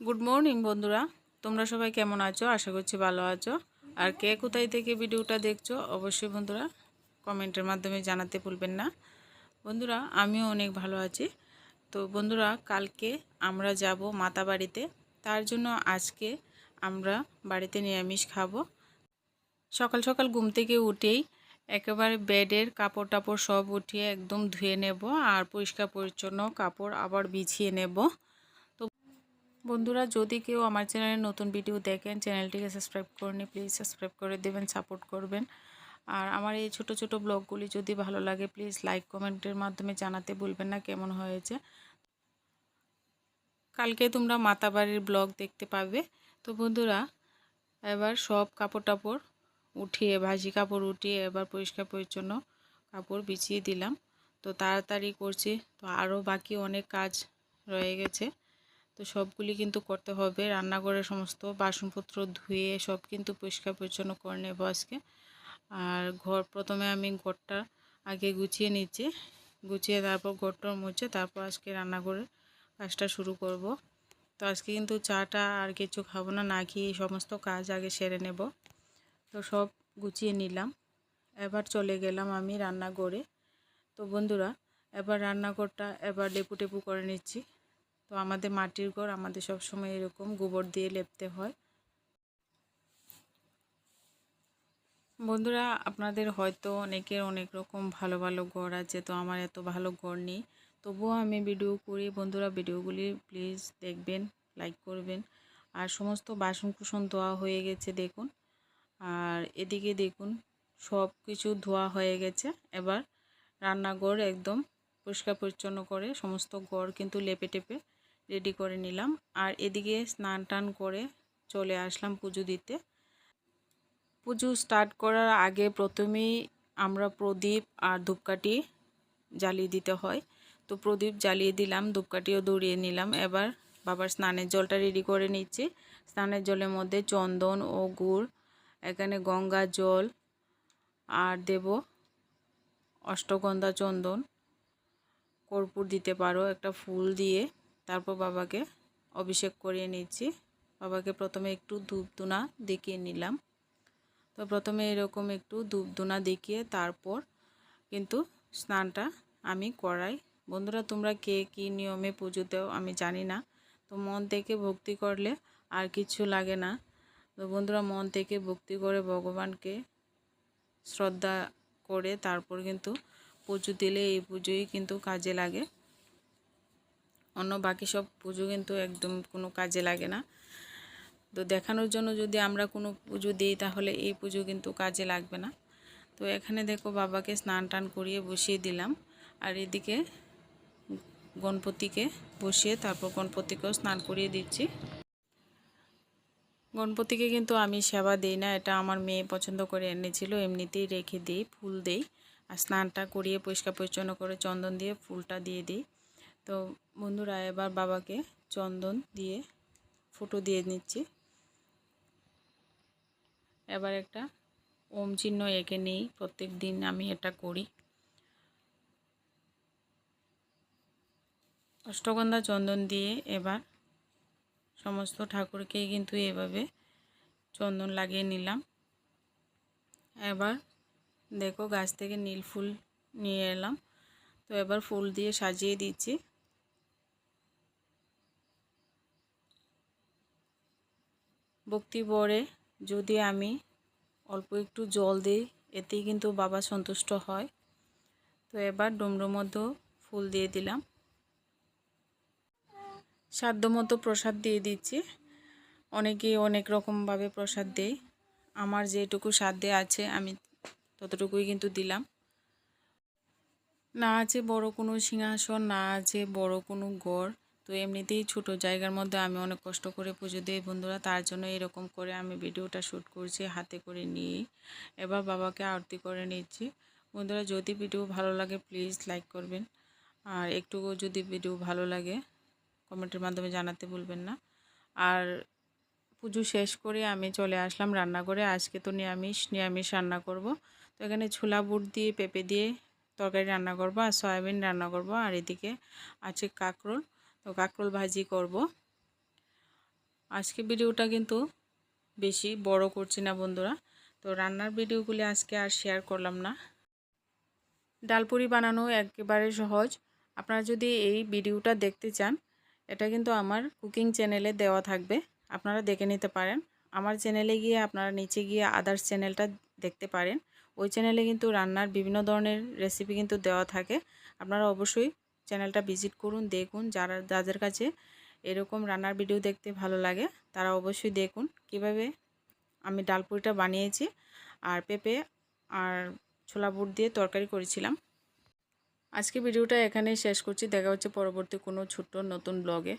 Good morning বন্ধুরা। তোমরা সবাই কেমন আছো? আশা করছি ভালো আছো। আর কে কোথায় থেকে ভিডিওটা দেখছ, অবশ্যই বন্ধুরা কমেন্টের মাধ্যমে জানাতে ভুলবেন না। বন্ধুরা, আমিও অনেক ভালো আছি। তো বন্ধুরা, কালকে আমরা যাব মাতা বাড়িতে। তার জন্য আজকে আমরা বাড়িতে নিরামিষ খাব। সকাল সকাল ঘুম থেকে উঠেই একেবারে বেডের কাপড় টাপড় সব উঠিয়ে একদম ধুয়ে নেব আর পরিষ্কার পরিচ্ছন্ন কাপড় আবার বিছিয়ে নেব। বন্ধুরা, যদি কেউ আমার চ্যানেলে নতুন ভিডিও দেখেন, চ্যানেলটিকে সাবস্ক্রাইব করে প্লিজ সাবস্ক্রাইব করে দেবেন, সাপোর্ট করবেন। আর আমার এই ছোট ছোট ব্লগগুলি যদি ভালো লাগে, প্লিজ লাইক, কমেন্টের মাধ্যমে জানাতে ভুলবেন না, কেমন হয়েছে। কালকে তোমরা মাতাবাড়ির ব্লগ দেখতে পাবে। তো বন্ধুরা, এবার সব কাপড় টাপড় উঠিয়ে, ভাজি কাপড় উঠিয়ে এবার পরিষ্কার পরিচ্ছন্ন কাপড় বিছিয়ে দিলাম। তো তাড়াতাড়ি করছি, তো আরও বাকি অনেক কাজ রয়ে গেছে। তো সবগুলি কিন্তু করতে হবে। রান্নাঘরের সমস্ত বাসনপত্র ধুয়ে সব কিন্তু পরিষ্কার পরিচ্ছন্ন করে নেব আজকে। আর ঘর প্রথমে আমি ঘরটা আগে গুছিয়ে নিচ্ছি। গুছিয়ে তারপর ঘরটা মুছে তারপর আজকে রান্নাঘরের কাজটা শুরু করব। তো আজকে কিন্তু চাটা আর কিছু খাব না না খেয়ে সমস্ত কাজ আগে সেরে নেব। তো সব গুছিয়ে নিলাম। এবার চলে গেলাম আমি রান্নাঘরে। তো বন্ধুরা, এবার রান্নাঘরটা এবার লেপু টেপু করে নিচ্ছি। তো আমাদের মাটির ঘর আমাদের সব সময় এরকম গোবর দিয়ে লেপতে হয়। বন্ধুরা, আপনাদের হয়তো অনেকের অনেক রকম ভালো ভালো ঘর আছে, তো আমার এত ভালো ঘর নেই। তবুও আমি ভিডিও করি। বন্ধুরা ভিডিওগুলি প্লিজ দেখবেন লাইক করবেন। আর সমস্ত বাসন কুসন ধোয়া হয়ে গেছে, দেখুন। আর এদিকে দেখুন সব কিছু ধোয়া হয়ে গেছে। এবার রান্নাঘর একদম পরিষ্কার পরিচ্ছন্ন করে সমস্ত ঘর কিন্তু লেপে টেপে রেডি করে নিলাম। আর এদিকে স্নান টান করে চলে আসলাম পুজো দিতে। পুজো স্টার্ট করার আগে প্রথমেই আমরা প্রদীপ আর ধূপকাঠি জ্বালিয়ে দিতে হয়। তো প্রদীপ জ্বালিয়ে দিলাম, ধূপকাঠিও দৌড়িয়ে নিলাম। এবার বাবার স্নানের জলটা রেডি করে নিচ্ছি। স্নানের জলের মধ্যে চন্দন ও গুড়, এখানে গঙ্গা জল, আর দেব অষ্টগন্ধা চন্দন। কর্পূর দিতে পারো, একটা ফুল দিয়ে। তারপর বাবাকে অভিষেক করিয়ে নিচ্ছি। বাবাকে প্রথমে একটু ধূপ ধুনা দেখিয়ে নিলাম। তো প্রথমে এরকম একটু ধূপ ধুনা দেখিয়ে তারপর কিন্তু স্নানটা আমি করাই। বন্ধুরা, তোমরা কে কী নিয়মে পুজো দেও আমি জানি না। তো মন থেকে ভক্তি করলে আর কিছু লাগে না। তো বন্ধুরা, মন থেকে ভক্তি করে ভগবানকে শ্রদ্ধা করে তারপর কিন্তু পুজো দিলে এই পুজোই কিন্তু কাজে লাগে। অন্য বাকি সব পুজো কিন্তু একদম কোনো কাজে লাগে না। তো দেখানোর জন্য যদি আমরা কোনো পুজো দিই তাহলে এই পুজো কিন্তু কাজে লাগবে না। তো এখানে দেখো বাবাকে স্নান টান করিয়ে বসিয়ে দিলাম। আর এদিকে গণপতিকে বসিয়ে তারপর গণপতিকেও স্নান করিয়ে দিচ্ছি। গণপতিকে কিন্তু আমি সেবা দিই না, এটা আমার মেয়ে পছন্দ করে এনেছিল, এমনিতেই রেখে দিই, ফুল দিই। আর স্নানটা করিয়ে পরিষ্কার পরিচ্ছন্ন করে চন্দন দিয়ে ফুলটা দিয়ে দিই। তো বন্ধুরা, এবার বাবাকে চন্দন দিয়ে ফুটো দিয়ে নিচ্ছি। এবার একটা ওম চিহ্ন এঁকে নিই, প্রত্যেক দিন আমি এটা করি। অষ্টগন্ধা চন্দন দিয়ে এবার সমস্ত ঠাকুরকেই কিন্তু এভাবে চন্দন লাগিয়ে নিলাম। এবার দেখো, গাছ থেকে নীল ফুল নিয়ে এলাম। তো এবার ফুল দিয়ে সাজিয়ে দিচ্ছি। ভক্তি ভরে যদি আমি অল্প একটু জল দিই, এতেই কিন্তু বাবা সন্তুষ্ট হয়। তো এবার ডুমরোর মধ্যেও ফুল দিয়ে দিলাম। সাধ্য মতো প্রসাদ দিয়ে দিচ্ছি। অনেকেই অনেক রকমভাবে প্রসাদ দেয়। আমার যেটুকু সাধ্যে আছে, আমি ততটুকুই কিন্তু দিলাম। না আছে বড় কোনো সিংহাসন, না আছে বড় কোনো গড় তো এমনিতেই ছোট জায়গার মধ্যে আমি অনেক কষ্ট করে পুজো দিই বন্ধুরা, তার জন্য এরকম করে আমি ভিডিওটা শ্যুট করছি, হাতে করে নিয়ে এবার বাবাকে আরতি করে নিচ্ছি। বন্ধুরা, যদি ভিডিও ভালো লাগে প্লিজ লাইক করবেন। আর একটু যদি ভিডিও ভালো লাগে, কমেন্টের মাধ্যমে জানাতে ভুলবেন না। আর পুজো শেষ করে আমি চলে আসলাম রান্না করে আজকে তো নিরামিষ নিরামিষ রান্না করব। তো এখানে ছোলা, বুট দিয়ে, পেঁপে দিয়ে তরকারি রান্না করব আর সয়াবিন রান্না করব। আর এদিকে আছে কাঁকরোল। তো কাঁকরোল ভাজি করব। আজকে ভিডিওটা কিন্তু বেশি বড় করছি না বন্ধুরা। তো রান্নার ভিডিওগুলি আজকে আর শেয়ার করলাম না। ডালপুরি বানানো একেবারে সহজ। আপনারা যদি এই ভিডিওটা দেখতে চান, এটা কিন্তু আমার কুকিং চ্যানেলে দেওয়া থাকবে। আপনারা দেখে নিতে পারেন। আমার চ্যানেলে গিয়ে আপনারা নিচে গিয়ে আদার্স চ্যানেলটা দেখতে পারেন। ওই চ্যানেলে কিন্তু রান্নার বিভিন্ন ধরনের রেসিপি কিন্তু দেওয়া থাকে। আপনারা অবশ্যই চ্যানেলটা ভিজিট করুন, দেখুন। যারা, যাদের কাছে এরকম রান্নার ভিডিও দেখতে ভালো লাগে, তারা অবশ্যই দেখুন কীভাবে আমি ডালপুরিটা বানিয়েছি আর পেঁপে আর ছোলা বুট দিয়ে তরকারি করেছিলাম। আজকে ভিডিওটা এখানেই শেষ করছি। দেখা হচ্ছে পরবর্তী কোনো ছোট্ট নতুন ব্লগে